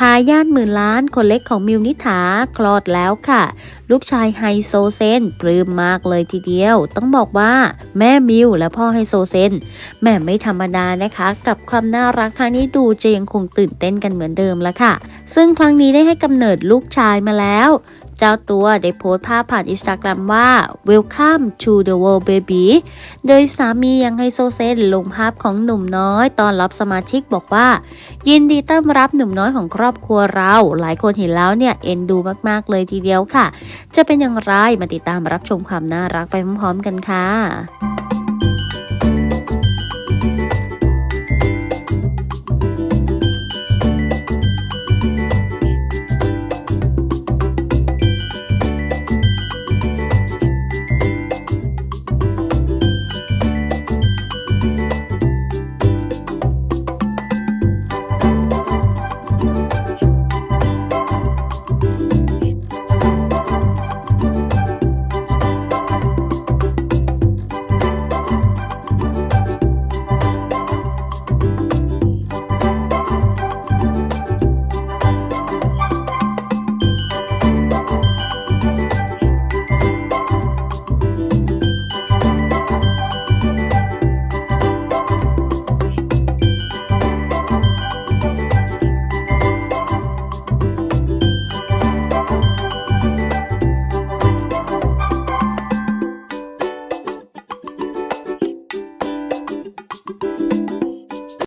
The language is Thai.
ทายาทหมื่นล้านคนเล็กของมิวนิถาคลอดแล้วค่ะ ลูกชายไฮโซเซนปลื้มมากเลยทีเดียว ต้องบอกว่าแม่มิวและพ่อไฮโซเซนแม่ไม่ธรรมดานะคะ กับความน่ารักทางนี้ดูจะยังคงตื่นเต้นกันเหมือนเดิมละค่ะ ซึ่งครั้งนี้ได้ให้กำเนิดลูกชายมาแล้ว เจ้าตัวได้โพสต์ภาพผ่านอินสตาแกรมว่า welcome to the world baby โดยสามียังให้โซเซนลงภาพของหนุ่มน้อยตอนรับสมาชิกบอกว่า ยินดีต้อนรับหนุ่มน้อยของครอบครัวเรา หลายคนเห็นแล้วเนี่ย เอ็นดูมาก ๆ เลยทีเดียวค่ะ จะเป็นอย่างไรมาติดตามรับชมความน่ารักไปพร้อมๆกันค่ะ